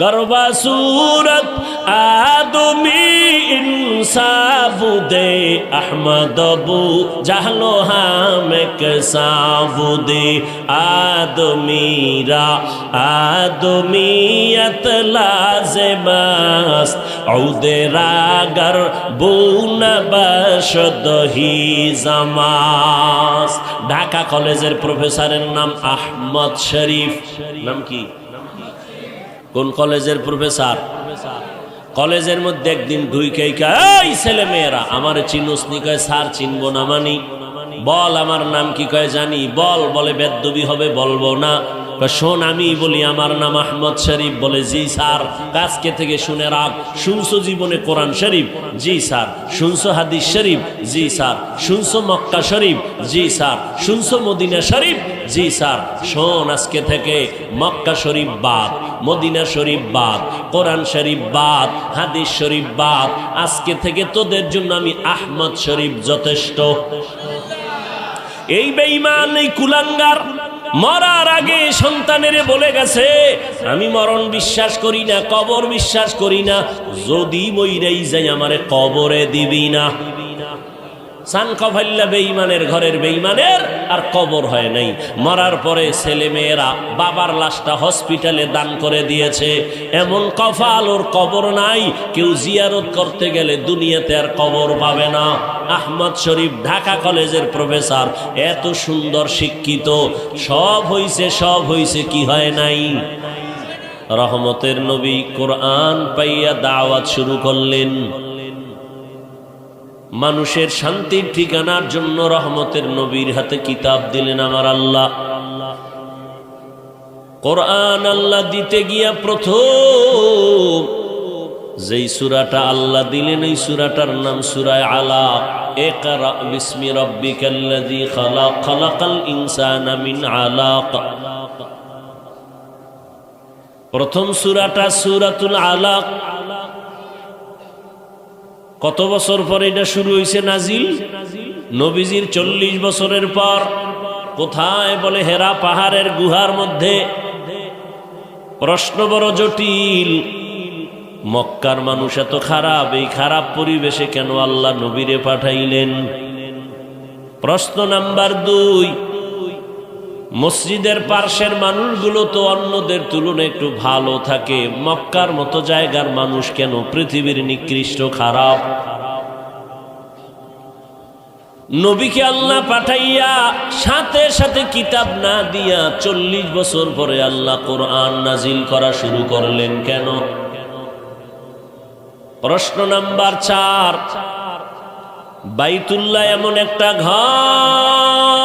গর্বা সুরত আদমি আহমদ আহমদবু জাহলো হামেক সাবুদে আদমিরা আদমিয়ত লাজমাস ঔদেরা গর বুন বসদহি জামাস। ঢাকা কলেজের প্রফেসরের নাম আহমদ শরীফ। নাম কি? কোন কলেজের প্রফেসর? কলেজের মধ্যে একদিন ঢুইকে এই ছেলে মেয়েরা, আমার চিনুস নি কয়, স্যার চিনবো না মানি। বল আমার নাম কি কয় জানি, বল, বলে বেদবি হবে, বলব না। শোন আমি বলি, আমার নাম আহমদ শরীফ, বলে, জি স্যার। কাজকে থেকে শুনে রাখ শুনছো জীবনে কোরআন শরীফ? জি স্যার। শুনছো হাদিস শরীফ? জি স্যার। শুনছো মক্কা শরীফ? জি স্যার। শুনছো মদিনা শরীফ? জি স্যার। শোন আজকে থেকে মক্কা শরীফ বাদ, মদিনা শরীফ বাদ, কোরআন শরীফ বাদ, হাদিস শরীফ বাদ। আজকে থেকে তোদের জন্য আমি আহমদ শরীফ যথেষ্ট। এই বেঈমান, এই কুলাঙ্গার মরার আগে সন্তানের বলে গেছে, আমি মরণ বিশ্বাস করি না, কবর বিশ্বাস করি না, যদি মইরাই যাই আমারে কবরে দিবি না। সানকভাল্লা বেইমানের ঘরের বেইমানের আর কবর হয় নাই। মরার পরে ছেলে মেয়েরা বাবার লাশটা হসপিটালে দান করে দিয়েছে। এমন কফাল ওর কবর নাই, কেউ জিয়ারত করতে গেলে দুনিয়াতে আর কবর পাবে না। আহমদ শরীফ ঢাকা কলেজের প্রফেসর। এত সুন্দর শিক্ষিত। সব হইছে সব হইছে, কি হয় নাই? রহমতের নবী কোরআন পাইয়া দাওয়াত শুরু করলেন। মানুষের শান্তির ঠিকানার জন্য রহমতের নবীর হাতে কিতাব দিলেন আমার আল্লাহ। কোরআন আল্লাহ দিতে গিয়া প্রথম যেই সুরাটা আল্লাহ দিলেন এই সুরাটার নাম সুরায় আলা একরা বিসমি রব্বিকাল্লাযী খালাক খালাকাল ইনসানা মিন আলাক। প্রথম সুরাটা সুরাতুল আলাক। কত বছর পরে এটা শুরু হয়েছে নাজিল? নবীজির চল্লিশ বছরের পর। কোথায় বলে হেরা পাহাড়ের গুহার মধ্যে? প্রশ্ন বড় জটিল। মক্কার মানুষ এত খারাপ, এই খারাপ পরিবেশে কেন আল্লাহ নবীরে পাঠাইলেন? প্রশ্ন নাম্বার দুই, মসজিদের পার্শ্বের মানুষগুলো তো অন্যদের তুলনায় একটু ভালো থাকে। মক্কার মতো জায়গার মানুষ কেন পৃথিবীর নিকৃষ্ট খারাপ? নবীকে আল্লাহ পাঠাইয়া সাথে সাথে কিতাব না দিয়া চল্লিশ বছর পরে আল্লাহ কোরআন নাজিল করা শুরু করলেন কেন? প্রশ্ন নাম্বার চার, বাইতুল্লাহ এমন একটা ঘর,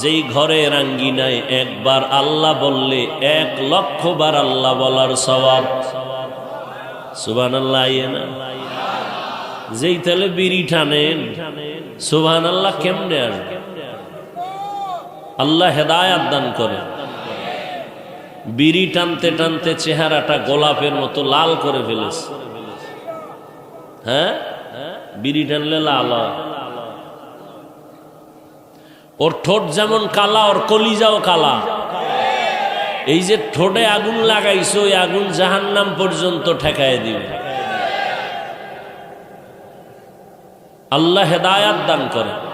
যেই ঘরের আঙ্গিনায় একবার আল্লাহ বললে, এক লক্ষ বার আল্লাহ বলার সবাব সুবান আল্লাহ যেই তাহলে বিড়ি টানেন সুবান আল্লাহ কেমনে আসবে? আল্লাহ হেদায়াত দান করে বিড়ি টানতে টানতে চেহারাটা গোলাপের মতো লাল করে ফেলেছে। হ্যাঁ? বিড়ি টানলে লাল ওর ঠোঁট যেমন কালা, ওর কলিজাও কালা। এই যে ঠোঁটে আগুন লাগাইছো, ওই আগুন জাহান নাম পর্যন্ত ঠেকায় দিবে। আল্লাহ হেদায়াত দান করে।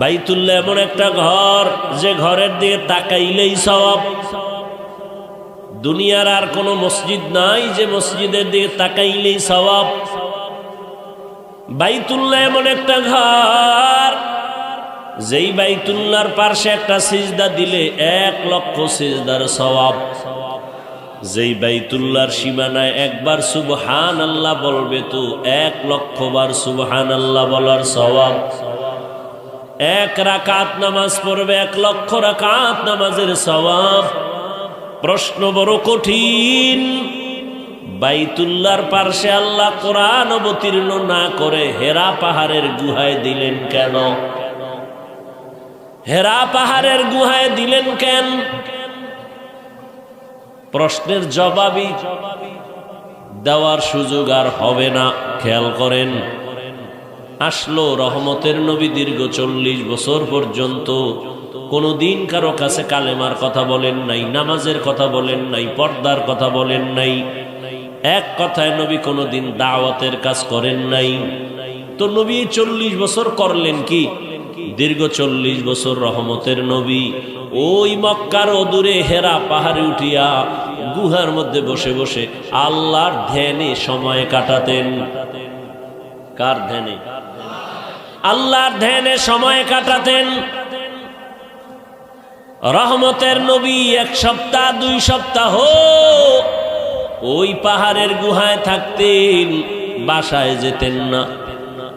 বাইতুল্লাহ এমন একটা ঘর যে ঘরের দিকে তাকাইলেই সওয়াব। দুনিয়ার আর কোনো মসজিদ নাই যে মসজিদের দিকে তাকাইলেই সওয়াব। বাইতুল্লাহ এমন একটা ঘর, যেই বাইতুল্লার পার্শ্বে একটা সিজদা দিলে এক লক্ষ সিজদার সওয়াব। যেই বাইতুল্লার সীমানায় একবার সুবহান আল্লাহ বলবে তো এক লক্ষ বার সুবহান আল্লাহ বলার সওয়াব। এক রাকাত নামাজ পড়বে, এক লক্ষ রাকাত নামাজের সওয়াব। প্রশ্ন বড় কঠিন। বাইতুল্লার পার্শ্বে আল্লাহ কোরআন অবতীর্ণ না করে হেরা পাহাড়ের গুহায় দিলেন কেন? হেরা পাহাড়ের গুহায় দিলেন কেন? প্রশ্নের জবাবই দেওয়ার সুযোগ আর হবে না। খেয়াল করেন আসলো রহমতের নবী দীর্ঘ চল্লিশ বছর পর্যন্ত। কোনো দিন কারও কাছে কালেমার কথা বলেন নাই, নামাজের কথা বলেন নাই, পর্দার কথা বলেন নাই। এক কথায় নবী কোনো দিন দাওয়াতের কাজ করেন নাই। তো নবী চল্লিশ বছর করলেন কি? দীর্ঘ চল্লিশ বছর রহমতের নবী ওই মক্কার অদূরে হেরা পাহাড়ে উঠিয়া গুহার মধ্যে বসে বসে আল্লাহর ধ্যানে সময় কাটাতেন। কার ধ্যানে? আল্লাহর ধ্যানে সময় কাটাতেন। রহমতের নবী এক সপ্তাহ, দুই সপ্তাহ ওই পাহাড়ের গুহায় থাকতেন, বাসায় যেতেন না।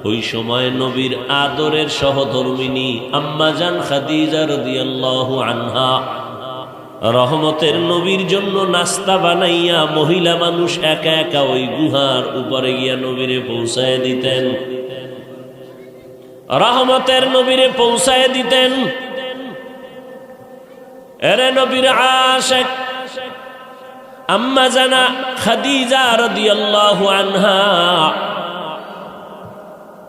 ওই সময় নবীর আদরের সহধর্মিনী আম্মাজান খাদিজা রদিয়াল্লাহু আনহা রহমতের নবীর জন্য নাস্তা বানাইয়া মহিলা মানুষ একা একা ওই গুহার উপরে গিয়া নবীরে পৌঁছায় দিতেন। রহমতের নবীরে পৌঁছায় দিতেন। এরে নবীর আশেক, আম্মা জানা খাদিজা রাদিয়াল্লাহু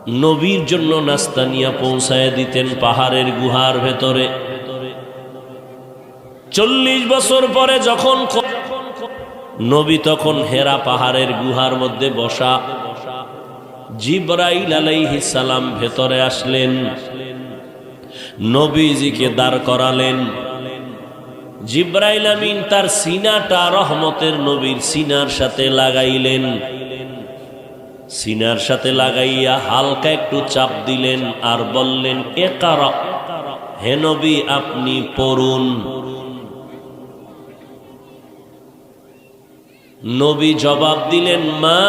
নবীর জন্য নাস্তা নিয়ে পৌঁছায় দিতেন পাহাড়ের গুহার ভেতরে। চল্লিশ বছর পরে যখন নবী তখন হেরা পাহাড়ের গুহার মধ্যে বসা জিব্রাইল সালাম ভেতরে আসলেন। নবীজিকে দাঁড় করালেন। জিব্রাইল আমিন তার সিনাটা রহমতের নবীর সিনার সাথে লাগাইলেন। সিনার সাথে লাগাইয়া হালকা একটু চাপ দিলেন আর বললেন একার হে নবী, আপনি পড়ুন। নবী জবাব দিলেন, মা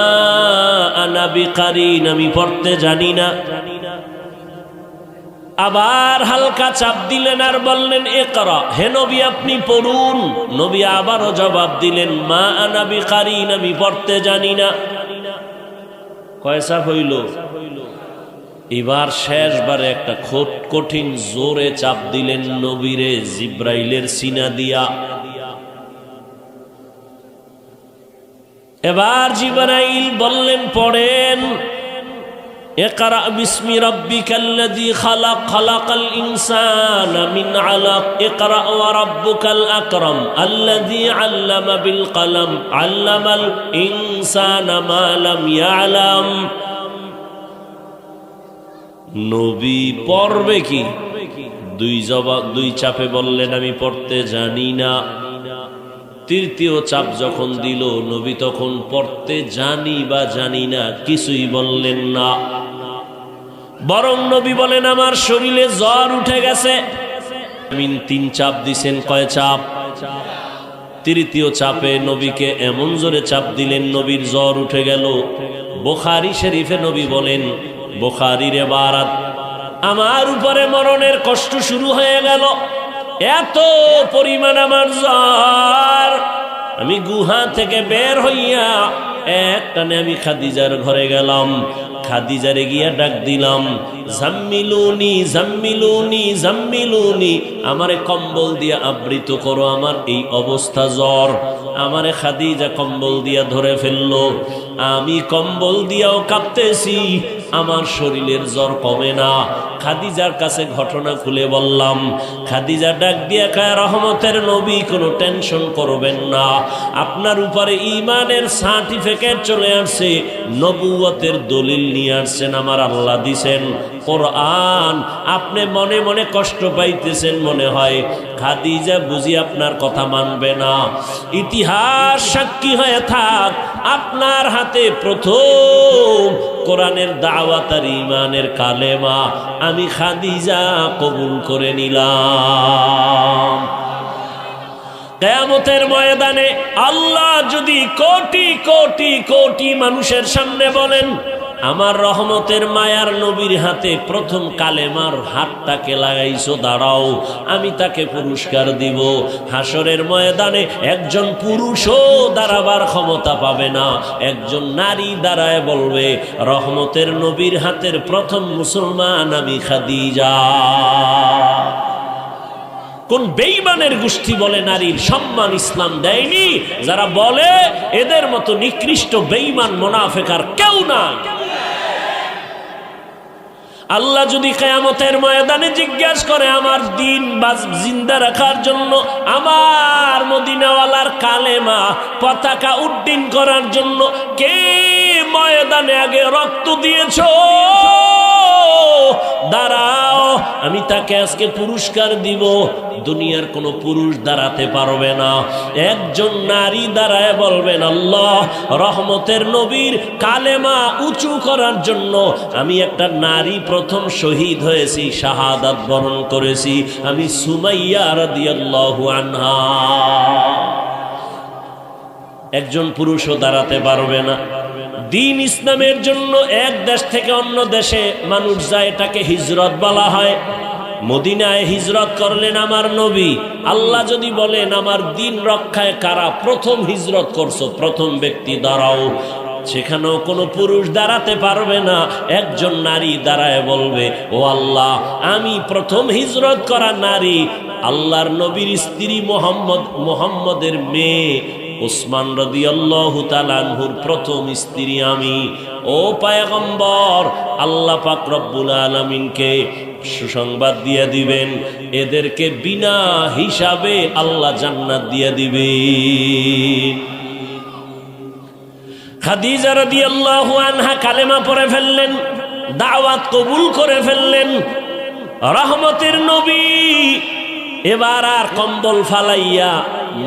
আনাবি কারিন আমি পড়তে জানি না। আবার হালকা চাপ দিলেন আর বললেন এ করা হে নবী, আপনি পড়ুন। নবী আবারও জবাব দিলেন, মা আনাবি কারিন আমি পড়তে জানি না। কয়সা হইল। এবার শেষবারে একটা কঠিন জোরে চাপ দিলেন নবীরে, জিব্রাইলের সিনা দিয়া। এবার জিব্রাইল বললেন পড়েন اقرأ باسم ربك الذي خلق خلق الإنسان من علق اقرأ وربك الأكرم الذي علم بالقلم علم الإنسان ما لم يعلم নবী পড়বে কি দুই জবাব দুই চাপে বললেন আমি পড়তে জানি না তৃতীয় চাপ যখন দিল, নবী তখন পড়তে জানি বা জানি না, কিছুই বললেন না। বরং নবী বলেন, আমার শরীরে জ্বর উঠে গেছে। তিন চাপ দিছেন, কয় চাপ? তৃতীয় চাপে নবীকে এমন জোরে চাপ দিলেন, নবীর জ্বর উঠে গেল। বোখারি শরীফে নবী বলেন বোখারি রে বারাত আমার উপরে মরণের কষ্ট শুরু হয়ে গেল। এত পরিমাণ আমার জ্বর। আমি গুহা থেকে বের হইয়া এক টানে আমি খাদিজার ঘরে গেলাম। খাদিজারে গিয়া ডাক দিলাম, জাম্মিলুনি জাম্মিলুনি জাম্মিলুনি, আমারে কম্বল দিয়া আবৃত করো আমার এই অবস্থা জ্বর। আমারে খাদিজা কম্বল দিয়া ধরে ফেলল। আমি কম্বল দিয়াও কাঁপতেছি আমার শরীরের জ্বর কমে না। খাদিজার কাছে ঘটনা খুলে বললাম, খাদিজা ডাক দিয়া কায়, রহমতের নবী, কোনো টেনশন করবেন না। আপনার উপরে ইমানের সার্টিফিকেট চলে আসছে, নবুয়তের দলিল নিয়ে আসছেন আমার আল্লাহ দিছেন। কোরআন, আপনি মনে মনে কষ্ট পাইতেছেন মনে হয়। খাদিজা বুঝি আপনার কথা মানবে না। ইতিহাস সাক্ষী হয়ে থাক, আপনার হাতে প্রথম কোরআনের দাওয়াত আর ইমানের কালেমা আমি খাদিজা কবুল করে নিলাম। কেয়ামতের ময়দানে আল্লাহ যদি কোটি কোটি কোটি মানুষের সামনে বলেন আমার রহমতের মায়ার নবীর হাতে প্রথম কালেমার হাতটাকে লাগাইছো, দাঁড়াও, আমি তাকে পুরস্কার দিব। হাসরের ময়দানে একজন পুরুষও দাঁড়াবার ক্ষমতা পাবে না। একজন নারী দাঁড়ায় বলবে, রহমতের নবীর হাতের প্রথম মুসলমান আমি খাদিজা। কোন বেইমানের গোষ্ঠী বলে নারীর সম্মান ইসলাম দেয়নি? যারা বলে, এদের মতো নিকৃষ্ট বেইমান মোনাফেকার কেউ না আল্লাহ যদি কেয়ামতের ময়দানে জিজ্ঞাসা করে আমার দিন বা জিন্দা রাখার জন্য আমার মদিনাওয়ালার কালেমা, পতাকা উড্ডীন করার জন্য কে ময়দানে আগে রক্ত দিয়েছ? দাঁড়াও, আমি তাকে আজকে পুরস্কার দিব। দুনিয়ার কোনো পুরুষ দাঁড়াতে পারবে না। একজন নারী দাঁড়ায় বলবেন, আল্লাহ, রহমতের নবীর কালেমা উঁচু করার জন্য আমি একটা নারী প্রথম শহীদ হয়েছি, শাহাদাত বরণ করেছি। আমি সুমাইয়া রাদিয়াল্লাহু আনহা। একজন পুরুষও দাঁড়াতে পারবে না। দিন ইসলামের জন্য এক দেশ থেকে অন্য দেশে মানুষ যায়, এটাকে হিজরত বলা হয়। মদিনায় হিজরত করলেন আমার নবী। আল্লাহ যদি বলেন, আমার দিন রক্ষায় কারা প্রথম হিজরত করছ? প্রথম ব্যক্তি দাঁড়াও। সেখানেও কোনো পুরুষ দাঁড়াতে পারবে না, একজন নারী দাঁড়ায় বলবে, ও আল্লাহ, আমি প্রথম হিজরত করা নারী। আল্লাহর নবীর স্ত্রী মোহাম্মদ, মোহাম্মদের মেয়ে ওসমান রদি আল্লাহুর প্রথম স্ত্রী আমি। ও পায়গম্বর, আল্লাহ পাক রব্বুল আলমিনকে সুসংবাদ দিয়ে দিবেন। এদেরকে বিনা হিসাবে আল্লাহ জান্নাত দিয়ে দিবে খাদিজা রদি আল্লাহু আনহা কালেমা পরে ফেললেন, দাওয়াত কবুল করে ফেললেন। রহমতের নবী এবার আর কম্বল ফালাইয়া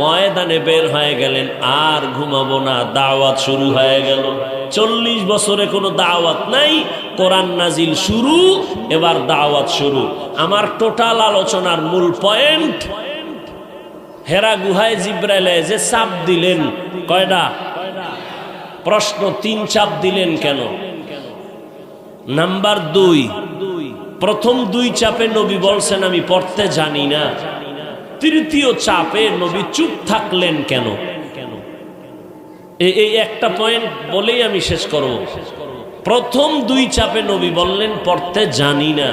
ময়দানে বের হয়ে গেলেন, আর ঘুমাবো না, দাওয়াত শুরু হয়ে গেল। চল্লিশ বছরে কোনো দাওয়াত নাই, কোরআন নাজিল শুরু, এবার দাওয়াত শুরু। আমার টোটাল আলোচনার মূল পয়েন্ট, হেরা গুহায় জিব্রাইলে যে চাপ দিলেন। কয়টা প্রশ্ন, তিন চাপ দিলেন কেন? নাম্বার দুই প্রথম দুই চাপে নবী বলছেন, আমি পড়তে জানি না। তৃতীয় চাপে নবী চুপ থাকলেন কেন? এই একটা পয়েন্ট বলেই আমি শেষ করব। প্রথম দুই চাপে নবী বললেন, পড়তে জানি না।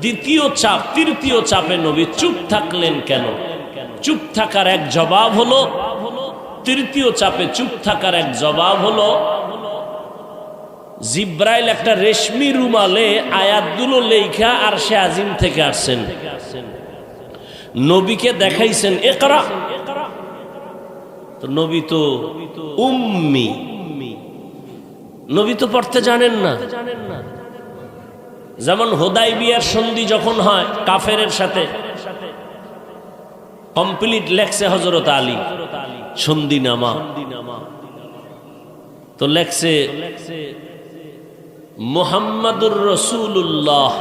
দ্বিতীয় চাপ, তৃতীয় চাপে নবী চুপ থাকলেন কেন? চুপ থাকার এক জবাব হলো, তৃতীয় চাপে চুপ থাকার এক জবাব হলো জিব্রাইল একটা রেশমি রুমালে আয়াতগুলো লেখা আর সে আজিম থেকে আসছেন। নবীকে দেখাইছেন একরা নবী তো উম্মি। নবী তো পড়তে জানেন না। যেমন হোদাই বিয়ার সন্ধি যখন হয় কাফের সাথে, কমপ্লিট লেখছে হজরত আলী। সন্ধি নামা। তো লেখছে মোহাম্মদুর রসুল্লাহ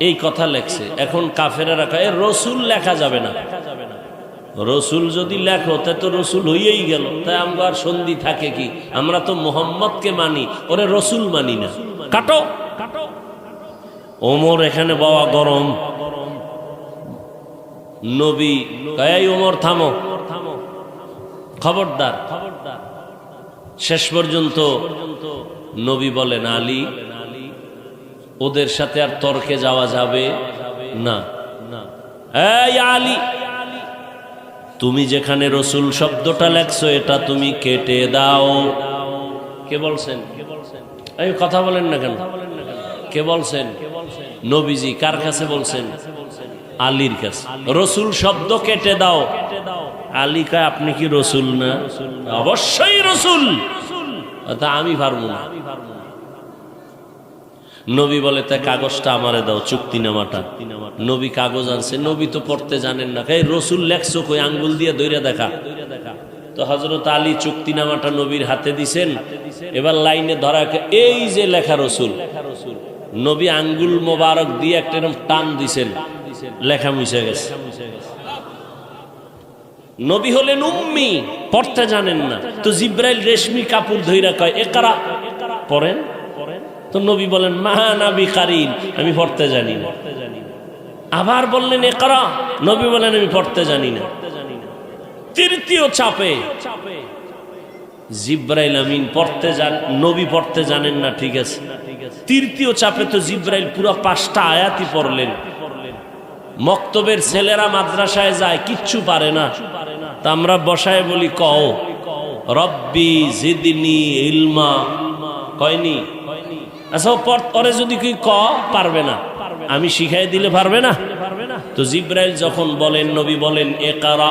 এই কথা লেখছে। এখন কাফেরা রাখা রসুল লেখা যাবে না। রসুল যদি লেখো, তা তো রসুল হইয়েই গেল। তাই আমরা সন্ধি থাকে কি? আমরা তো মোহাম্মদকে মানি, ওরে রসুল মানি না। কাটো। কাটো ওমর এখানে বাবা গরম। নবী কয়াই ওমর, থামো। থামো খবরদার খবরদার। শেষ পর্যন্ত নবী বলেন, আলী, ওদের সাথে আর তর্কে যাওয়া যাবে না। আলী, তুমি যেখানে রসুল শব্দটা লেখছো, এটা তুমি কেটে দাও। কে বলছেন? কথা বলেন না কেন? কে বলছেন? নবীজি কার কাছে বলছেন? আলীর কাছে। রসুল শব্দ কেটে দাও। আলী কয়, আপনি কি রসুল না? অবশ্যই রসুল। তা আমি পারব না। নবী বলে, তা কাগজটা আমারে দাও চুক্তিনামাটা নবী কাগজ আনছে, নবী তো পড়তে জানেন না। এই রসুল লেখছো কই? আঙ্গুল দিয়ে দৈরা দেখা। তো হজরত আলী চুক্তিনামাটা নবীর হাতে দিছেন। এবার লাইনে ধরা এই যে লেখা রসুল, নবী আঙ্গুল মোবারক দিয়ে একটা টান দিছেন। লেখা মুছে গেছে। নবী হলেন উম্মি পড়তে জানেন না। তো জিব্রাইল রেশমি কাপড় ধইরা কয়, একরা। পড়েন? তো নবী বলেন মা নাবি কারিন আমি পড়তে জানি না। আবার বললেন এ করা নবী বলেন, আমি পড়তে জানি না। তৃতীয় চাপে জিব্রাইল আমিন পড়তে জান, নবী পড়তে জানেন না, ঠিক আছে। তৃতীয় চাপে তো জিব্রাইল পুরো পাঁচটা আয়াতি পড়লেন। মক্তবের ছেলেরা মাদ্রাসায় যায়, কিচ্ছু পারে না। তা আমরা বসায় বলি কও। রব্বি জিদিনি ইলমা। কয়নি? আচ্ছা পরে যদি কি ক, পারবে না। আমি শিখাই দিলে পারবে না। তো জিব্রাইল যখন বলেন, নবী বলেন একারা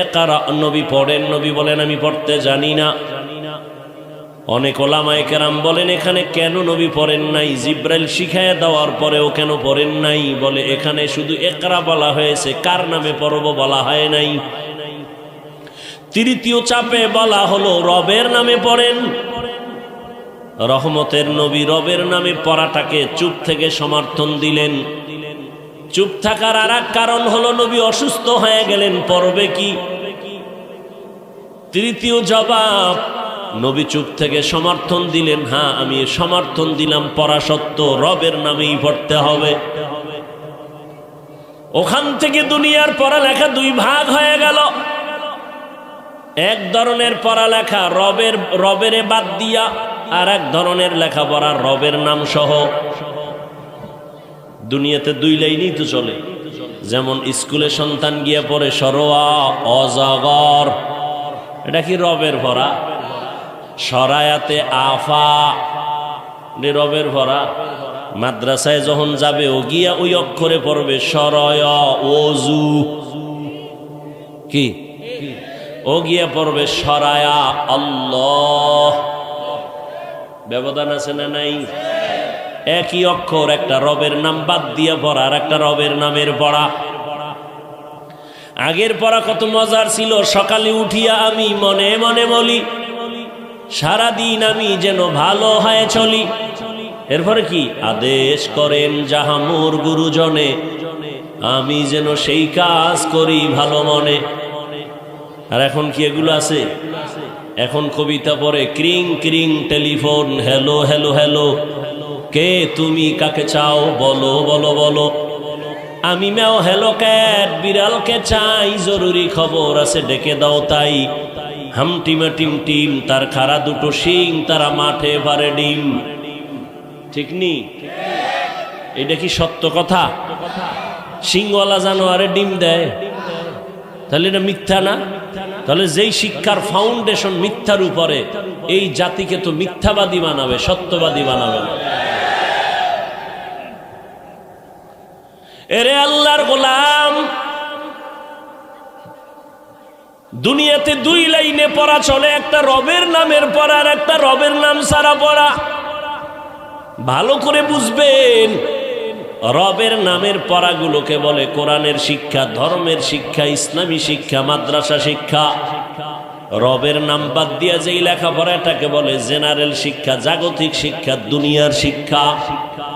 একারা নবী পড়েন, নবী বলেন, আমি পড়তে জানি না। অনেক ওলামায়ে কেরাম বলেন, এখানে কেন নবী পড়েন নাই? জিব্রাইল শিখায় দেওয়ার পরেও কেন পড়েন নাই? বলে, এখানে শুধু একরা বলা হয়েছে, কার নামে পড়ব বলা হয় নাই? তৃতীয় চাপে বলা হলো, রবের নামে পড়েন। রহমতের নবী রবের নামে পড়াটাকে চুপ থেকে সমর্থন দিলেন। চুপ থাকার আর কারণ হলো, নবী অসুস্থ হয়ে গেলেন, পড়বে কি? তৃতীয় জবাব নবী চুপ থেকে সমর্থন দিলেন হ্যাঁ আমি সমর্থন দিলাম পড়া সত্য রবের নামেই পড়তে হবে। ওখান থেকে দুনিয়ার পড়ালেখা দুই ভাগ হয়ে গেল। এক ধরনের পড়ালেখা রবের, রবেরে বাদ দিয়া, আর এক ধরনের লেখাপড়া রবের নাম সহ। দুনিয়াতে দুই লাইনই তো চলে। যেমন স্কুলে সন্তান গিয়ে পড়ে, সরোয়া অজাগর। এটা কি রবের ভরা? সরায়াতে আফা এটা রবের ভরা। মাদ্রাসায় যখন যাবে, ও গিয়া ওই অক্ষরে পড়বে সরয় কি? ও গিয়া পড়বে সরায়া আল্লাহ। ব্যবধান আছে না নাই? একই অক্ষর, একটা রবের নাম বাদ দিয়ে পড়া, আর একটা রবের নামের পড়া। আগের পড়া কত মজার ছিল, সকালে উঠিয়া আমি মনে মনে বলি সারাদিন আমি যেন ভালো হয়ে চলি। এরপরে কি? আদেশ করেন যাহামুর গুরুজনে, আমি যেন সেই কাজ করি ভালো মনে। আর এখন কি এগুলো আছে? এখন কবিতা পড়ে, ক্রিং ক্রিং, টেলিফোন, হ্যালো হ্যালো হ্যালো। কে তুমি কাকে চাও? বলো বলো বলো। আমি ম্যাও হ্যালো ক্যাট, বিড়ালকে চাই, জরুরি খবর আছে, ডেকে দাও তাই। হামটিমা টিম টিম তার খারা দুটো শিং, তারা মাঠে পারে ডিম। ঠিক নি? এটা কি সত্য কথা? সিংওয়ালা জানোয়ারে ডিম দেয়। তাহলে এটা মিথ্যা না? তাহলে যেই শিক্ষার ফাউন্ডেশন মিথ্যার উপরে, এই জাতিকে তো মিথ্যাবাদী বানাবে সত্যবাদী বানাবে এরে আল্লাহর গোলাম দুনিয়াতে দুই লাইনে পড়া চলে, একটা রবের নামের পড়া আর একটা রবের নাম সারা পড়া। ভালো করে বুঝবেন, রবের নামের পড়াগুলোকে বলে কোরআনের শিক্ষা, ধর্মের শিক্ষা, ইসলামী শিক্ষা, মাদ্রাসা শিক্ষা। রবের নাম বাদ দিয়া যেই লেখাপড়াটাকে বলে জেনারেল শিক্ষা, জাগতিক শিক্ষা, দুনিয়ার শিক্ষা শিক্ষা।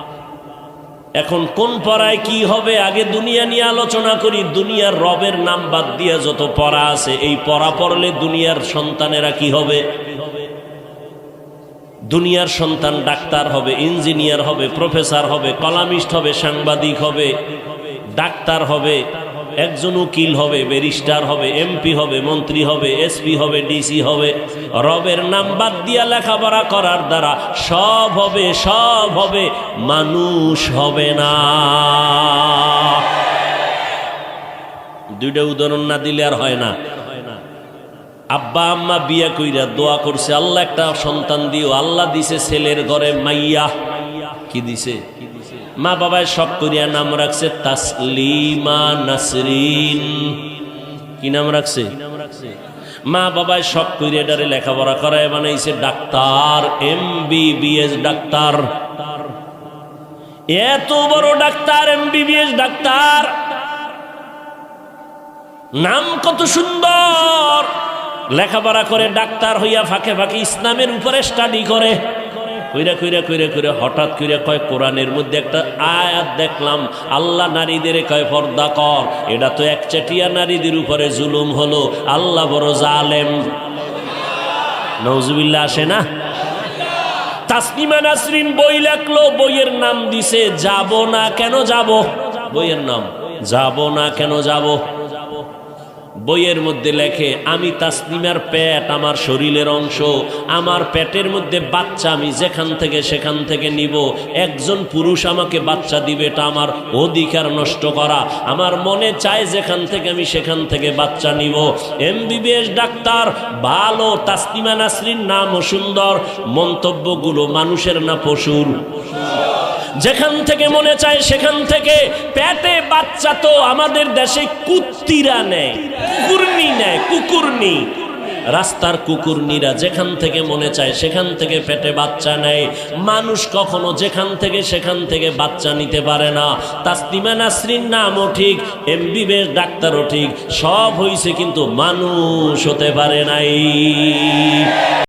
এখন কোন পড়ায় কি হবে, আগে দুনিয়া নিয়ে আলোচনা করি, দুনিয়ার রবের নাম বাদ দিয়ে যত পড়া আছে, এই পড়া পড়লে দুনিয়ার সন্তানেরা কি হবে? দুনিয়ার সন্তান ডাক্তার হবে, ইঞ্জিনিয়ার হবে, প্রফেসর হবে, কলামিস্ট হবে, সাংবাদিক হবে, ডাক্তার হবে একজন উকিল হবে, ব্যারিস্টার হবে, এমপি হবে, মন্ত্রী হবে, এসপি হবে, ডিসি হবে। রবের নাম বাদ দিয়া লেখাপড়া করার দ্বারা সব হবে সব হবে, মানুষ হবে না। দুইটা উদাহরণ না দিলে আর হয় না। আব্বা আম্মা বিয়া কইরা দোয়া করছে, আল্লাহ একটা সন্তান দিও, আল্লাহ দিছে ছেলের ঘরে মাইয়া। কি দিছে? মা বাবায় শখ করিয়া নাম রাখছে তাসলিমা নাসরিন। কি নাম রাখছে? মা বাবায় শখ করিয়া ডারে লেখাপড়া করায় বানাইছে ডাক্তার এম বিবিএস ডাক্তার। এত বড় ডাক্তার, এমবিবিএস ডাক্তার। নাম কত সুন্দর। লেখাপড়া করে ডাক্তার হইয়া ফাঁকে ফাঁকে ইসলামের উপরে স্টাডি করে। কইরা কইরা কইরা কইরা হঠাৎ কইরা কয়, কোরআনের মধ্যে একটা আয়াত দেখলাম, আল্লাহ নারীদের কয়, পর্দা কর। এটা তো একচাটিয়া নারীদের উপরে জুলুম হলো। আল্লাহ বড় জালেম। নজুবিল্লা আসে না? তাসনিমা নাসরিন বই লেখলো, বইয়ের নাম দিছে, যাব না কেন যাব? বইয়ের নাম, যাব না কেন যাব? বইয়ের মধ্যে লেখে, আমি তাসনিমার পেট আমার শরীরের অংশ, আমার পেটের মধ্যে বাচ্চা আমি যেখান থেকে সেখান থেকে নিব। একজন পুরুষ আমাকে বাচ্চা দিবে, এটা আমার অধিকার নষ্ট করা। আমার মনে চায় যেখান থেকে আমি সেখান থেকে বাচ্চা নিব। এমবিবিএস ডাক্তার, ভালো, তাসনিমা নাসরিন, নামও সুন্দর, মন্তব্যগুলো মানুষের না পশুর? যেখান থেকে মনে চায় সেখান থেকে। পেটে বাচ্চা তো আমাদের দেশে কুত্তিরা নেয়, কুকুরনি নেয়, কুকুরনি। রাস্তার কুকুরনিরা যেখান থেকে মনে চায় সেখান থেকে পেটে বাচ্চা নেয়। মানুষ কখনো যেখান থেকে সেখান থেকে বাচ্চা নিতে পারে না। তাসলিমা নাসরিন নামও ঠিক এমবিবিএস ডাক্তারও ঠিক, সব হইছে কিন্তু মানুষ হতে পারে নাই।